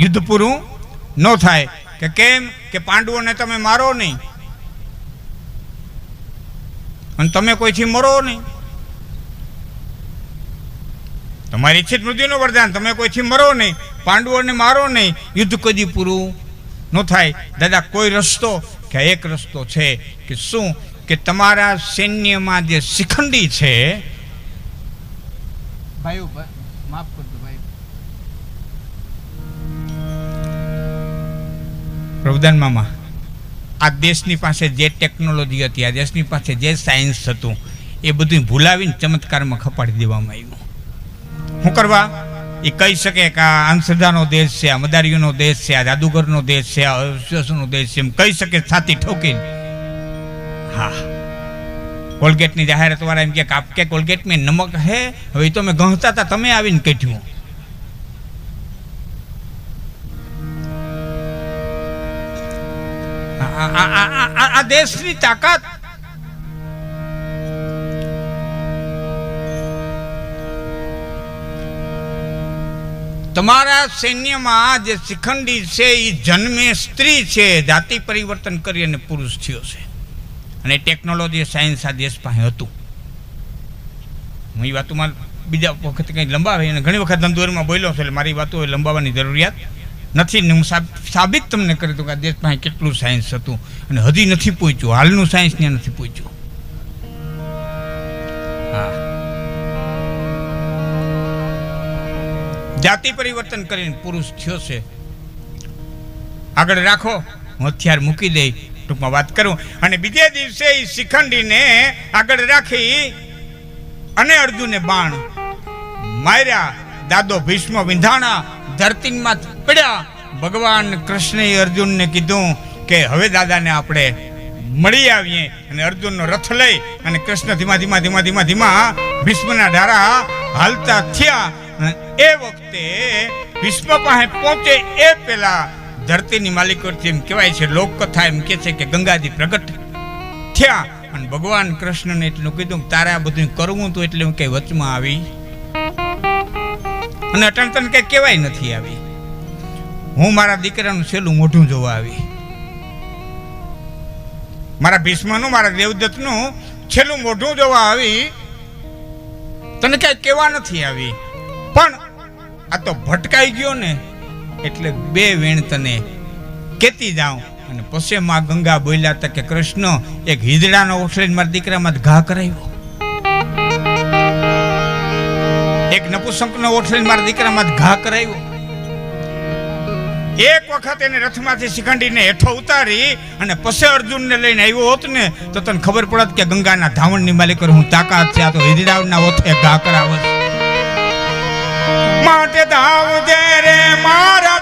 યુદ્ધ પૂરું ન થાય. કે કેમ? કે પાંડવોને તમે મારો નહીં. અને તમે કોઈથી મરો નહીં. તમારી ઈચ્છિત મૃત્યુનું વરદાન, તમે કોઈથી મરો નહીં. પાંડવોને મારો નહીં. યુદ્ધ કદી પૂરું ન થાય. દાદા, કોઈ રસ્તો, કે એક રસ્તો છે કે શું? કે તમારા સૈન્યમાં જે શિખંડી છે ભાઈઓ પ્રભુદાન મામા, આ દેશની પાસે જે ટેકનોલોજી હતી, આ દેશની પાસે જે સાયન્સ હતું, એ બધું ભૂલાવીને ચમત્કારમાં ખપાડી દેવામાં આવ્યું. શું કરવા? એ કહી શકે કે આ અંધશ્રદ્ધાનો દેશ છે, આ મદારીઓનો દેશ છે, આ જાદુગરનો દેશ છે, આ અવિશ્વાસનો દેશ છે, એમ કહી શકે છાતી ઠોકીને. હા. કોલગેટની જાહેરાત વાળા એમ કે આપકે કોલગેટ મેં નમક હે? હવે તો મેં ગણતા હતા તમે આવીને કઢ્યું. આ- દેશની તાકાત. તમારા સૈન્યમાં જે શિખંડી છે એ જન્મે સ્ત્રી છે, જાતિ પરિવર્તન કરી અને પુરુષ થયો છે. અને ટેકનોલોજી સાયન્સ આ દેશ પાસે હતું. હું એ વાતોમાં બીજા વખત કંઈ લંબાવે અને ઘણી વખત ધંધોરમાં બોલ્યો છું, એટલે મારી વાતો લંબાવવાની જરૂરિયાત નથી ને હું સાબ- સાબિત તમને કરી દઉં કે આ દેશ પાસે કેટલું સાયન્સ હતું અને હજી નથી પહોંચ્યું હાલનું સાયન્સ ત્યાં નથી પહોંચ્યું જાતિ પરિવર્તન કરીને પુરુષ થયો છે. આગળ રાખો. હું હથિયાર મૂકી દઈ ટૂંકમાં વાત કરું. અને બીજે દિવસે એ શિખંડીને આગળ રાખી અને અર્જુને બાણ માર્યા. દાદો ભીષ્મ વિંધાણા ધરતીમાં પડ્યા, ભગવાન કૃષ્ણએ અર્જુનને કીધું કે હવે દાદાને આપણે મળી આવીએ અને અર્જુનનો રથ લઈ અને કૃષ્ણ ધીમા ધીમા ધીમા ધીમા ધીમા ભીષ્મના ધારા હાલતા થયા. એ વખતે ભીષ્મ પાસે પહોંચે એ પહેલા ધરતીની માલિકોથી એમ કહેવાય છે, લોકકથા એમ કહે છે કે ગંગાજી પ્રગટ થયા. અને ભગવાન કૃષ્ણને એટલું કીધું તારે આ બધું કરવું તો એટલે હું કંઈ વચમાં આવી. અને અટણ તને કહેવાય નથી આવી. હું મારા દીકરાનું છેલ્લું મોઢું જોવા આવી. મારા ભીષ્મનું, મારા દેવદત્તનું છેલ્લું મોઢું જોવા આવી. તને કઈ કહેવા નથી આવી. પણ આ તો ભટકાઈ ગયો ને, એટલે બે વેણ તને કેતી જાઉં. અને પછી માં ગંગા બોલ્યા તા કે કૃષ્ણ, એક હિજડાનો ઓછળીને મારા દીકરામાં ઘા કરાવ્યો. નપુસંકનો ઓછળીને મારા દીકરામાં ઘા કરાવ્યો એક વખત એને રથમાંથી શિખંડીને હેઠો ઉતારી અને પછી અર્જુનને લઈને આવ્યો હોત ને, તો તને ખબર પડત કે ગંગાના ધાવણની માલિક હું તાકાત છે. આ તો હિજડાના ઓથે ઘા કરાવત. માટે ધાવજે રે મારા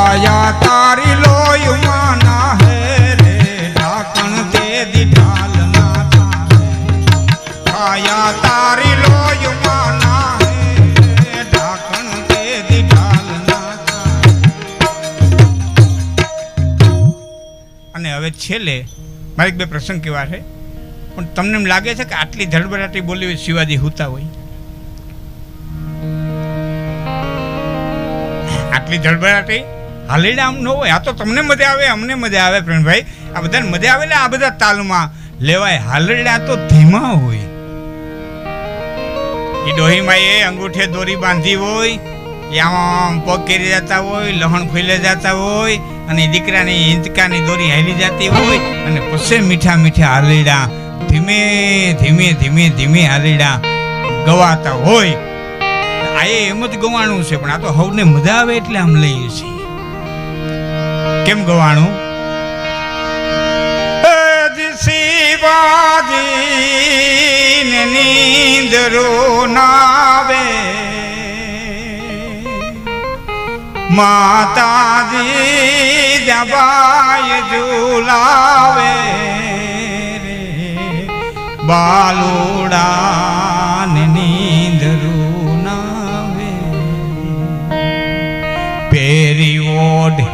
કાયા તારી લોયુમાં ના હે રે ઢાકણ તે દિઢાલ ના કાયા તારી લોયુમાં ના હે ઢાકણ તે દિઢાલ અને હવે છેલ્લે મારે બે પ્રસંગ કેવા છે. પણ તમને એમ લાગે છે કે આટલી ધડબડાટી બોલી હોય, શિવાજી હુતા હોય. આટલી ધડબડાટી હાલીને આમ ન હોય. આ તો તમને મજા આવે, અમને મજા આવે પ્રેમભાઈ આ બધાને મજા આવે ને આ બધા તાલમાં લેવાય. હાલરડા તો ધીમા હોય. એ ડોહીમાં એ અંગૂઠે દોરી બાંધી હોય, એ આમ પગ કેરી જતા હોય, લહણ ફૂલે જતા હોય, અને દીકરાની હિંચકાની દોરી હાલી જતી હોય, અને પછી મીઠા મીઠા હાલીડા ધીમે ધીમે ધીમે ધીમે હાલીડા ગવાતા હોય. આ એમ જ ગવાણું છે, પણ આ તો હવને મજા આવે એટલે આમ લઈએ છીએ. કેમ ગવાણું? શિવાજી નીંદરો નાવે. માતાજી જબાય ઝુલાવે બાલુડા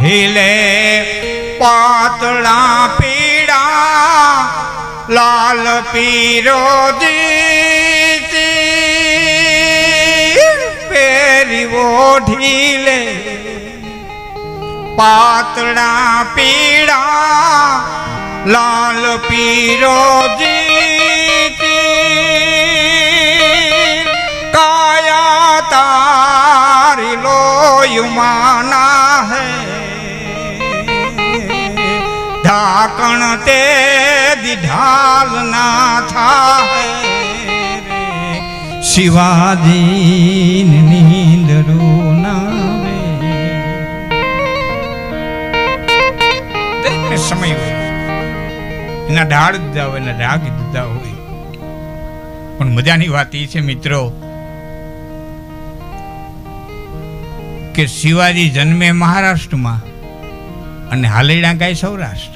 ઓઢીલે પાતળા પીડા લાલ પીરો પેરી ઓઢીલે પાતળા પીડા લાલ પીરો કાયા તારી લોયુમાના હે. ઢાકણ તે દિઢાલ ના થાય શિવાજી નીંદરું નાવે સમય હોય. એના ઢાળ દીધા હોય, એના રાગ દીધા હોય. પણ મજાની વાત એ છે મિત્રો, કે શિવાજી જન્મે મહારાષ્ટ્રમાં અને હાલેડા ગાય સૌરાષ્ટ્ર.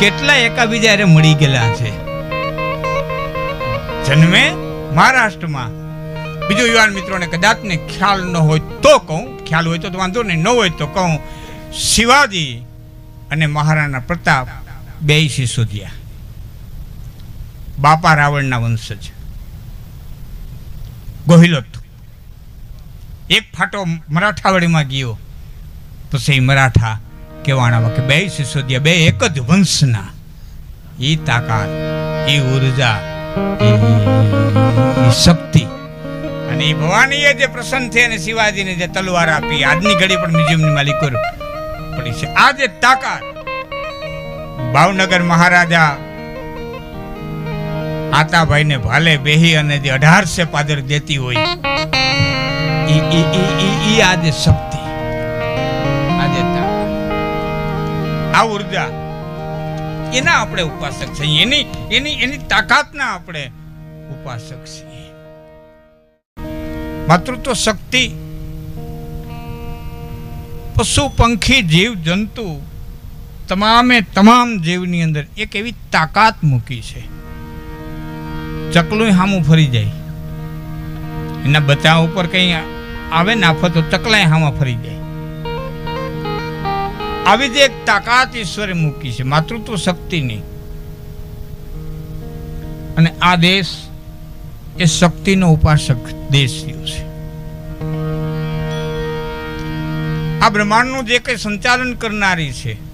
કેટલા એકાબીજા હારે મળી ગયેલા છે. જન્મે મહારાષ્ટ્રમાં. બીજું યુવાન મિત્રોને કદાચ ને ખ્યાલ ન હોય તો કહું, ખ્યાલ હોય તો વાંધો નહીં, ન હોય તો કહું, શિવાજી અને મહારાણા પ્રતાપ બે સિસોદિયા બાપા રાવણના વંશજ. ગોહિલોત. એક ફાટો મરાઠાવાડીમાં ગયો. પછી મરાઠા કહેવાના કે બે સિસોદિયા, બે એક જ વંશના. એ તાકાત એ ઊર્જા એ શક્તિ. અને એ ભવાનીએ જે પ્રસન્ન છે અને શિવાજીને જે તલવાર આપી, આજની ઘડી પણ મ્યુઝિયમની માલિકો પડી છે. આ જે તાકાત, ભાવનગર મહારાજા આતાભાઈને ભાલે બેહી અને જે અઢારસે પાદર દેતી હોય એ ઈ ઈ ઈ ઈ આ જે શક્તિ આ ઊર્જા. એના આપણે ઉપાસક છીએ. એની એની એની તાકાતના આપણે ઉપાસક છીએ. માતૃત્વ શક્તિ. પશુ, પંખી, જીવ, જંતુ તમામે તમામ જીવની અંદર એક એવી તાકાત મૂકી છે. ચકલું હામું ફરી જાય. એના બચાવ ઉપર કંઈ આવે ને તો ચકલાય હામાં ફરી જાય. આવી જ એક તાકાત ઈશ્વરે મૂકી છે. માતૃત્વ શક્તિની અને આ દેશ એ શક્તિનો ઉપાસક દેશ થયો છે. આ બ્રહ્માંડનું જે કંઈ સંચાલન કરનારી છે.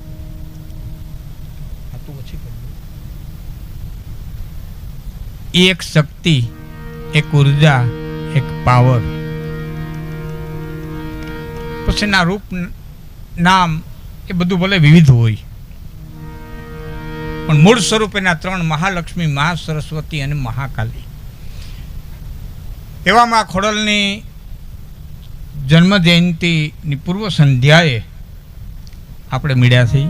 એ એક શક્તિ, એક ઊર્જા, એક પાવર. પછી એના રૂપ, નામ એ બધું ભલે વિવિધ હોય. પણ મૂળ સ્વરૂપેના ત્રણ મહાલક્ષ્મી મહા સરસ્વતી અને મહાકાલી. એવામાં ખોડલની જન્મ જયંતિની પૂર્વ સંધ્યાએ આપણે મળ્યા છીએ.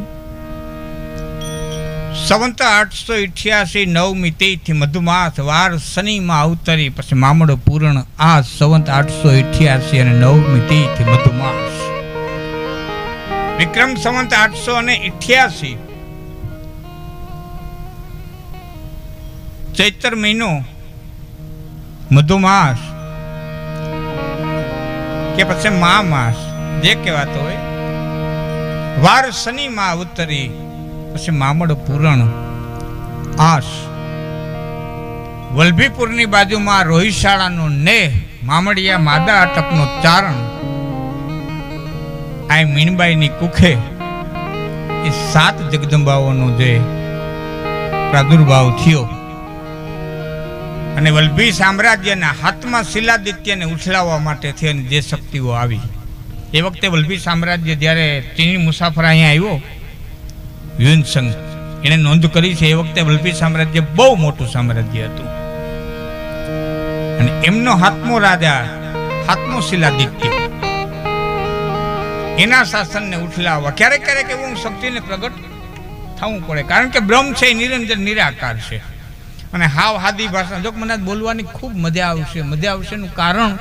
સંવંત આઠસો ઇઠ્યાસી નવમી તિથિ મધુમાસ વાર શનિમાં અવતરી, પછી મામડો પૂરણ આ સંવંત આઠસો ઇઠ્યાસી અને નવમી તિથિ મધુમાસ. વિક્રમ સંવંત આઠસો અને ઇઠ્યાસી. ચૈત્ર મહિનો મધુમાસ, કે પછી મા માસ જે કહેવાતો હોય. વાર શનિમાં ઉતરી પછી મામડ પૂરણ, આસ. વલભીપુરની બાજુમાં રોહિશાળાનો નેહ, મામડિયા માદા અટકનો ચારણ. આ મીણબાઈની કુખે એ સાત જગદંબાઓનો જે પ્રાદુર્ભાવ થયો અને વલ્લભી સામ્રાજ્યના હાથમાં શિલાદિત્યને ઉછળાવવા માટે થઈ અને જે શક્તિઓ આવી. એ વખતે વલ્લભી સામ્રાજ્ય જ્યારે ચીની મુસાફર અહીંયા આવ્યો, યુનસંગ, એણે નોંધ કરી છે એ વખતે વલ્લભી સામ્રાજ્ય બહુ મોટું સામ્રાજ્ય હતું. અને એમનો હાથમો રાજા, હાથમો શિલાદિત્ય. એના શાસનને ઉઠલાવવા ક્યારેક ક્યારેક એવું શક્તિને પ્રગટ થવું પડે. કારણ કે બ્રહ્મ છે, એ નિરંજન, નિરાકાર છે. અને હાવ હાદી ભાષા. જો મને બોલવાની ખૂબ મજા આવશે. મજા આવશે નું કારણ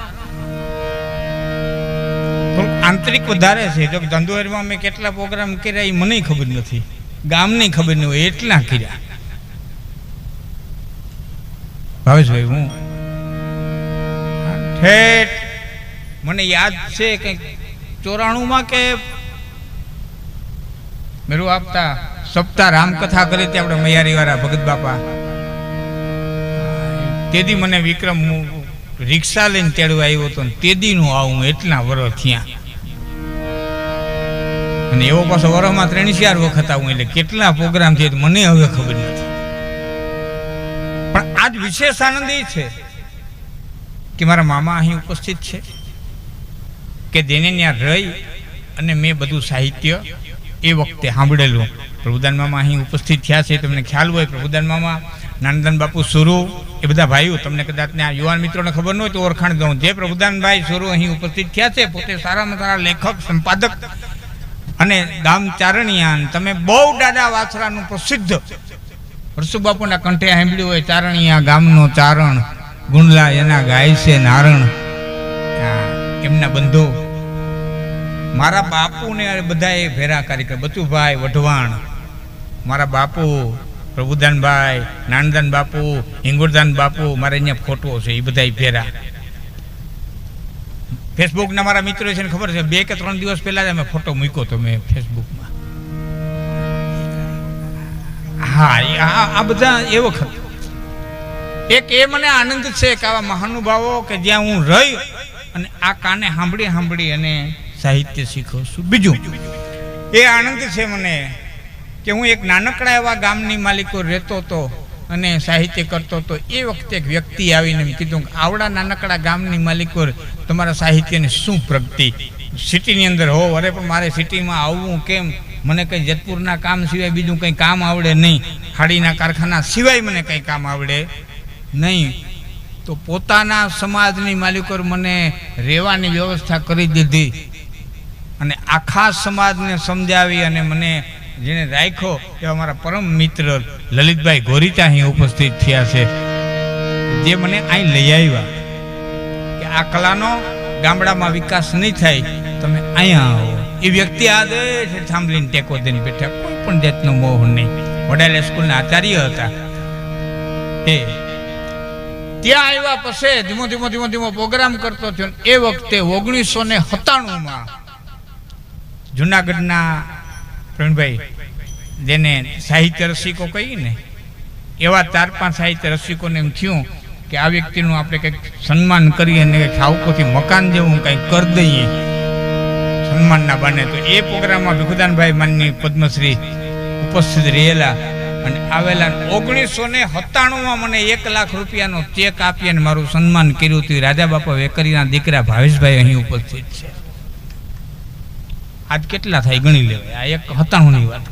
આંતરિક વધારે છે. જો કે ધંધોરમાં મેં કેટલા પ્રોગ્રામ કર્યા, એ મને ખબર નથી. ગામની ખબર નહીં હોય, એટલા કર્યા. ભાવેશભાઈ, હું ઠેઠ મને યાદ છે કંઈક ચોરાણુંમાં કે મેરું આપતા સપ્તાહ રામકથા કરી હતી આપણે મૈયારી વાળા ભગત બાપા. તેદી મને વિક્રમ, હું રિક્ષા લઈને તેડવા આવ્યો હતો ને તેદીનું આવું એટલા વરસ થયા. અને એવો પાછો વરમાં ત્રણ ચાર વખત આવું એટલે કેટલા પ્રોગ્રામ છે મને હવે ખબર નથી. પણ આજ વિશેષ આનંદ એ છે કે મારા મામા અહીં ઉપસ્થિત છે. કે જેને ત્યાં રહી અને મેં બધું સાહિત્ય એ વખતે સાંભળેલું. પ્રભુદાન મામા અહીં ઉપસ્થિત થયા છે, તમને ખ્યાલ હોય પ્રભુદાન મામા, નાનદાન બાપુ સુરુ, એ બધા ભાઈઓ, તમને કદાચ આ યુવાન મિત્રોને ખબર ન હોય તો ઓળખાણ દઉં. જે પ્રભુદાનભાઈ સુરુ અહીં ઉપસ્થિત થયા છે, પોતે સારામાં સારા લેખક, સંપાદક અને દામ ચારણિયા તમે બહુ દાદા વાછરાનું પ્રસિદ્ધ વરસુબાપુના કંઠે સાંભળ્યું હોય, ચારણિયા ગામનો ચારણ, ગુંડલા એના ગાય છે નારણ. એમના બંધુ મારા બાપુને બધા એ ભેરા કાર્યક્રમ બચુભાઈ, વઢવાણ. મારા બાપુ પ્રભુદાનભાઈ નાનદાન બાપુ હિંગુરદાન બાપુ, મારે અહીંયા ફોટો છે, એ બધા ભેરા. ફેસબુકના મારા મિત્રો છે ને ખબર છે, બે કે ત્રણ દિવસ પહેલા જ અમે ફોટો મૂક્યો તો મેં ફેસબુકમાં. હા આ બધા એ વખત. એક એ મને આનંદ છે કે આવા મહાનુભાવો કે જ્યાં હું રહી અને આ કાને સાંભળી સાંભળી અને સાહિત્ય શીખું છું બીજું, એ આનંદ છે મને કે હું એક નાનકડા એવા ગામની માલિકો રહેતો હતો અને સાહિત્ય કરતો હતો. એ વખતે એક વ્યક્તિ આવીને કીધું કે આવડા નાનકડા ગામની માલિકો તમારા સાહિત્યની શું પ્રગતિ? સિટીની અંદર હો, અરે પણ મારે સિટીમાં આવવું કેમ? મને કંઈ જેતપુરના કામ સિવાય બીજું કંઈ કામ આવડે નહીં. ખાડીના કારખાના સિવાય મને કંઈ કામ આવડે નહીં. તો પોતાના સમાજની માલિકો મને રહેવાની વ્યવસ્થા કરી દીધી. અને આખા સમાજને સમજાવી અને મને જેને રાખ્યો એ અમારા પરમ મિત્ર લલિતભાઈ ગોરીચા અહીં ઉપસ્થિત થયા છે. જે મને અહીં લઈ આવ્યા કે આ કલાનો ગામડામાં વિકાસ નહીં થાય, તમે અહીંયા આવો. એ વ્યક્તિ આ છે, સાંભળીને ટેકો દઈને બેઠા. કોઈ પણ જાતનો મોહ નહીં. વડાલે સ્કૂલના આચાર્ય હતા. એ ત્યાં આવ્યા પછી ધીમો ધીમો ધીમો ધીમો પ્રોગ્રામ કરતો થયો. એ વખતે ઓગણીસો ને સત્તાણુંમાં જુનાગઢના પ્રવીણભાઈ, જેને સાહિત્ય રસિકો કહીએ ને એવા ચાર પાંચ સાહિત્ય રસિકોને એમ થયું કે આ વ્યક્તિનું આપણે કંઈક સન્માન કરીએ અને કંઈક મકાન જેવું કંઈક કરી દઈએ. સન્માનના બાને તો એ પ્રોગ્રામમાં ભીખુદાનભાઈ માનની પદ્મશ્રી ઉપસ્થિત રહેલા અને આવેલા ઓગણીસો ને સત્તાણુંમાં મને એક લાખ રૂપિયાનો ચેક આપી અને મારું સન્માન કર્યું હતું. રાજા બાપા વેકરીના દીકરા ભાવેશભાઈ અહીં ઉપસ્થિત છે. આજ કેટલા થાય ગણી લેવાય? આ એક હતાણુંની વાત.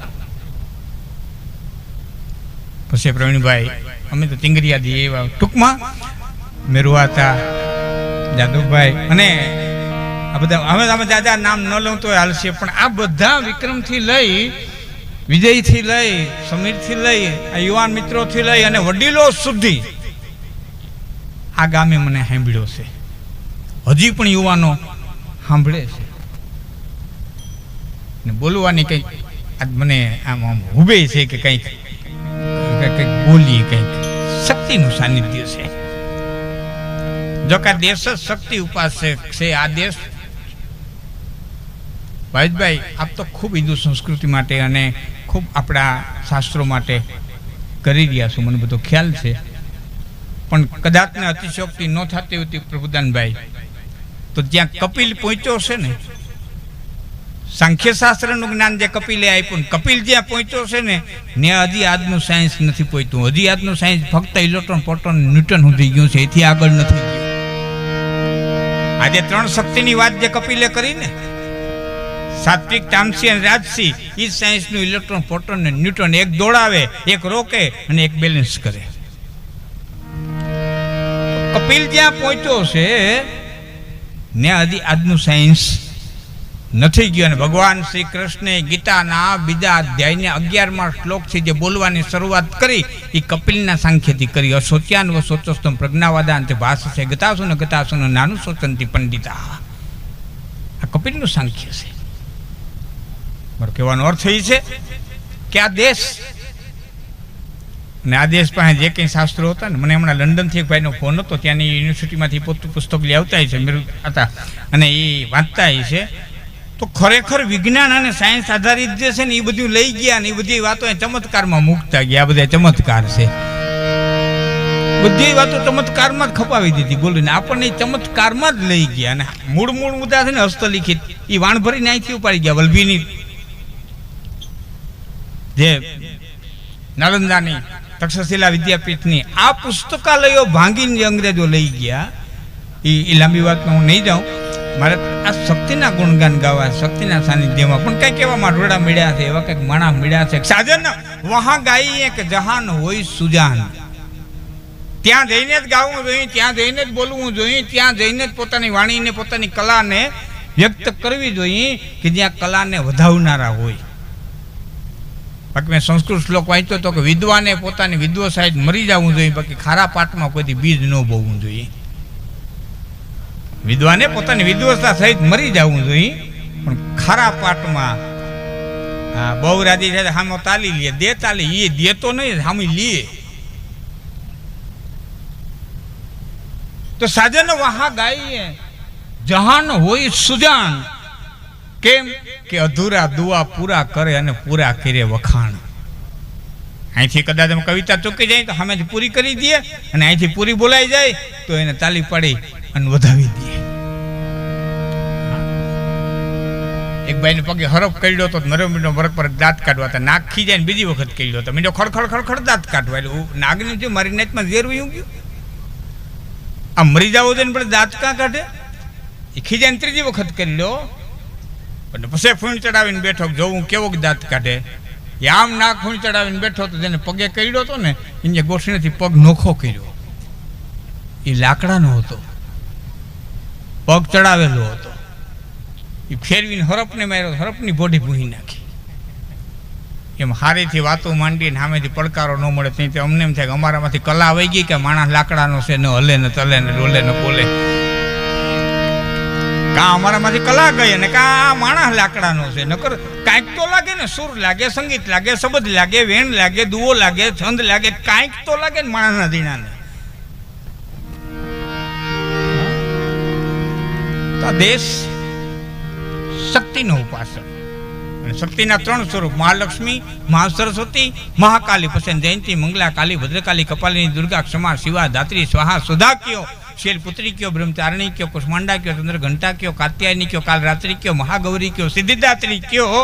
પછી પ્રવીણભાઈ, અમે તો તિંગરિયા દઈએ એવા ટૂંકમાં મેરુઆતા જાદવભાઈ અને આ બધા અમે દાદા નામ ન લઉં તો હાલશે, પણ આ બધા વિક્રમથી લઈ, વિજયથી લઈ, સમીરથી લઈ, આ યુવાન મિત્રોથી લઈ અને વડીલો સુધી આ ગામે મને સાંભળ્યો છે. હજી પણ યુવાનો સાંભળે છે. ને બોલવાની કંઈક આજ મને આમ આમ હુબે છે કે કંઈક કંઈક બોલીએ કંઈક. શક્તિનું સાનિધ્ય છે. જો કે દેશ જ શક્તિ ઉપાસક છે આ દેશ. ભાઈભાઈ આપ તો ખૂબ હિન્દુ સંસ્કૃતિ માટે અને ખૂબ આપણા શાસ્ત્રો માટે કરી રહ્યા છો, મને બધો ખ્યાલ છે. પણ કદાચ ને અતિશોક્તિ ન થતી હોતી પ્રભુદાનભાઈ, તો જ્યાં કપિલ પહોંચ્યો છે ને? સાંખ્ય શાસ્ત્રનું જ્ઞાન જે કપિલે આપ્યું કપિલ જ્યાં પહોંચ્યો છે ને, ત્યાં હજી આજનું સાયન્સ નથી પહોંચ્યું. હજી આજનું સાયન્સ ફક્ત ઇલેક્ટ્રોન પ્રોટોન ન્યૂટન સુધી ગયું છે. એથી આગળ નથી આજે ત્રણ શક્તિની વાત જે કપિલે કરી ને, સાત્વિક તામસી અને રાજસી એ સાયન્સનું ઇલેક્ટ્રોન પ્રોટોન ને ન્યૂટન એક દોડાવે, એક રોકે અને એક બેલેન્સ કરે. કપિલ જ્યાં પહોંચ્યો છે ને હજી આજનું સાયન્સ નથી ગયો અને ભગવાન શ્રી કૃષ્ણે ગીતાના બીજા અધ્યાયને અગિયારમાં શ્લોકથી જે બોલવાની શરૂઆત કરી, એ કપિલના સાંખ્યથી કરી. અશોચ્યાન વ શોચોસ્તમ પ્રજ્ઞાવાદાંત ભાષસે ગતાસુ ને ગતાસુ ને નાનું શોચંતી પંડિતા. આ કપિલનું સાંખ્ય છે. મારો કહેવાનો અર્થ એ છે કે આ દેશ, અને આ દેશ પાસે જે કંઈ શાસ્ત્રો હતા ને, મને હમણાં લંડનથી એક ભાઈનો ફોન હતો, ત્યાંની યુનિવર્સિટીમાંથી પોતું પુસ્તક લઈ આવતા છે મેં હતા. અને એ વાંચતા છે તો ખરેખર વિજ્ઞાન અને સાયન્સ આધારિત જે છે ને એ બધું લઈ ગયા ને એ બધી વાતો એ ચમત્કારમાં મૂકતા ગયા. બધા ચમત્કાર છે. બધી વાતો ચમત્કારમાં જ ખપાવી દીધી બોલીને આપણને ચમત્કારમાં જ લઈ ગયા અને મૂળ મૂળ મુદ્દા છે ને, હસ્તલિખિત. એ વાણ ભરીને અહીંથી ઉપાડી ગયા, વલભીની. જે નાલંદાની તક્ષશિલા વિદ્યાપીઠની આ પુસ્તકાલયો ભાંગીને અંગ્રેજો લઈ ગયા એ લાંબી વાતમાં હું નહીં જાઉં. મારે આ શક્તિના ગુણગાન ગાવા, શક્તિના સાનિધ્યમાં પણ કંઈક એવા માટોડા મળ્યા છે, એવા કંઈક માણા મળ્યા છે. સાજન, વહા ગાઈએ કે જહાન હોય સુજાન. ત્યાં જઈને જ ગાવું જોઈએ, ત્યાં જઈને જ બોલવું જોઈએ, ત્યાં જઈને જ પોતાની વાણીને, પોતાની કલાને વ્યક્ત કરવી જોઈએ કે જ્યાં કલાને વધાવનારા હોય. બાકી મેં સંસ્કૃત શ્લોક વાંચ્યો હતો કે વિદ્વાને પોતાની વિદ્વસાહિત મરી જવું જોઈએ, બાકી ખારા પાટમાં કોઈથી બીજ ન બોવું જોઈએ. વિદ્વાને પોતાની વિદ્વસ્તા સહિત મરી જવું જોઈએ. પણ ખરા પાટમાં બહુ રાજી છે હામો તાલી લે, દે તાલી એ દે તો નહીં સામે લે. તો સાજન વહા ગાઈએ, જહાન હોય સુજાન, કેમ કે અધૂરા દુઆ પૂરા કરે અને પૂરા કરે વખાણ. અહીંથી કદાચ અમે કવિતા ચૂકી જાય તો સામેથી પૂરી કરી દઈએ અને અહીંથી પૂરી બોલાઈ જાય, તો એને તાલી પાડી અને વધાવી એક ભાઈને પગે હરફ કર્યો તો નરમ વર્ગ પર દાંત કાઢવા હતા. નાક ખીજાય ને બીજી વખત કર્યો હતો. મીંડો ખડખડ ખડખડ દાંત કાઢવા એટલે નાગની જે મારી નાચમાં ઝેર વયું ગયું. આ મરી જાવ તો પણ દાંત કાં કાઢે? એ ખીજાને ત્રીજી વખત કરી લો. પણ પછી ફૂણ ચડાવીને બેઠો જોવું કેવો દાંત કાઢે? એ આમ નાક ફૂણ ચડાવીને બેઠો તો જેને પગે કર્યો હતો ને, એને ગોઠણીથી પગ નોખો કર્યો. એ લાકડાનો હતો. પગ ચડાવેલો હતો. એ ફેરવીને હરપને માર્યો, હરપની બોઢી ભૂહી નાખી. એમ હારીથી વાતો માંડીને સામેથી પડકારો ન મળે ત્યાં અમને એમ થાય કે અમારામાંથી કલા આવી ગઈ કે માણસ લાકડાનો છે, ને હલે, ને તલે, ને ડોલે, ને બોલે. કા અમારામાંથી કલા ગઈ અને કા માણસ લાકડાનો છે? નકર કાંઈક તો લાગે ને, સુર લાગે, સંગીત લાગે, શબ્દ લાગે, વેણ લાગે દુઓ લાગે, છંદ લાગે, કાંઈક તો લાગે ને માણસના દીણાને દેશ શક્તિનો ઉપાસક અને શક્તિના ત્રણ સ્વરૂપ, મહાલક્ષ્મી મહા સરસ્વતી મહાકાલી, પછી જયંતી મંગલા કાલી ભદ્રકાલી, કપાલિની, દુર્ગા, ક્ષમા, શિવા, ધાત્રી, સ્વાહા, સુધા કયો શૈલપુત્રી કયો, બ્રહ્મચારણી કયો, કુષ્માંડા કયો, ચંદ્ર, ઘંટા કયો, કાત્યાયની કયો, કાલરાત્રી કયો, મહાગૌરી કયો, સિદ્ધિદાત્રી કયો,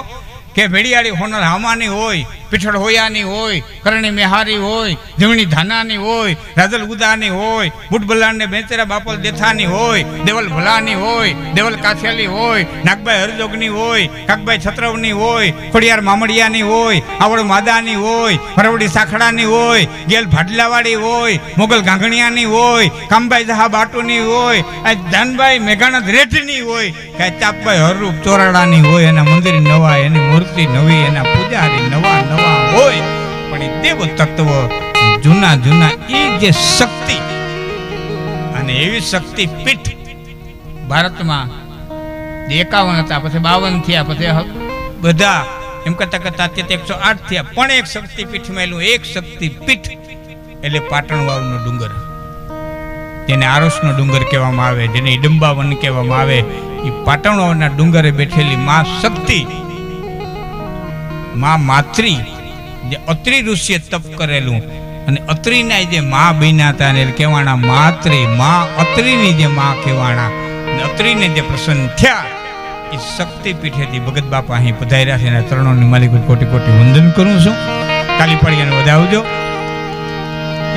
કે ભેડિયાળી હોનર હામાની હોય પીઠળ હોયાની હોય, કરણી મેહારી હોય જમણી ધાનાની હોય, રાજલ ઉદાની હોય બુટબલાને બેચરા બાપલ દેથાની હોય, દેવલ ભલાની હોય, દેવલ કાથિયાલી હોય, નાગભાઈ હરજોગની હોય કાકભાઈ છત્રવની હોય, ખોડિયાર મામડિયાની હોય આવડ માદાની હોય ફરવડી સાખડાની હોય, ગેલ ભાડલાવાળી હોય, મોગલ ગાંગણિયાની હોય, કામભાઈ જહા બાટુની હોય ધનભાઈ મેઘાણત રેઠની હોય કે ચાપભાઈ હરરૂપ ચોરાડાની હોય, એના મંદિર નવા એની મૂર્તિ નવી, એના પૂજારી નવા નવા હોય, પણ એ દેવ તત્વ જૂના જૂના એ જે શક્તિ અને એવી શક્તિ પીઠ ભારતમાં એકાવન હતા, પછી બાવન થયા, પછી બધા એમ કરતા કરતા અત્યારે એકસો આઠ થયા, પણ એક શક્તિપીઠ મેલું એક શક્તિપીઠ એટલે પાટણ વાવનો ડુંગર. જેને આરસનો ડુંગર કહેવામાં આવે, જેને ઇડંબાવન કહેવામાં આવે એ પાટણ વાવના ડુંગરે બેઠેલી મા શક્તિ, મા માત્રી જે અત્રિ ઋષિએ તપ કરેલું. અને અત્રિના જે મા બન્યા હતા ને કહેવાના માત્રી મા અત્રિની જે મા કહેવાના. અને અત્રિને જે પ્રસન્ન થયા, એ શક્તિપીઠેથી ભગત બાપા અહીં પધાર્યા છે. એના ચરણોની માલિક કોટી કોટી વંદન કરું છું. કાલી પડિયાને વધાવજો.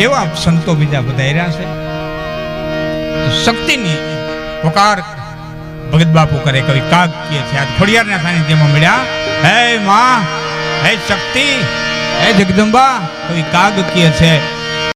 એવા સંતો બીજા પધાર્યા છે. શક્તિની પોકાર ભગત બાપુ કરે, કવિ કાગ કે છે. આજ ખોડિયારના સાનિધ્યમાં મળ્યા. હે માં, હે શક્તિ હે જગદંબા? કોઈ કાગ કે છે?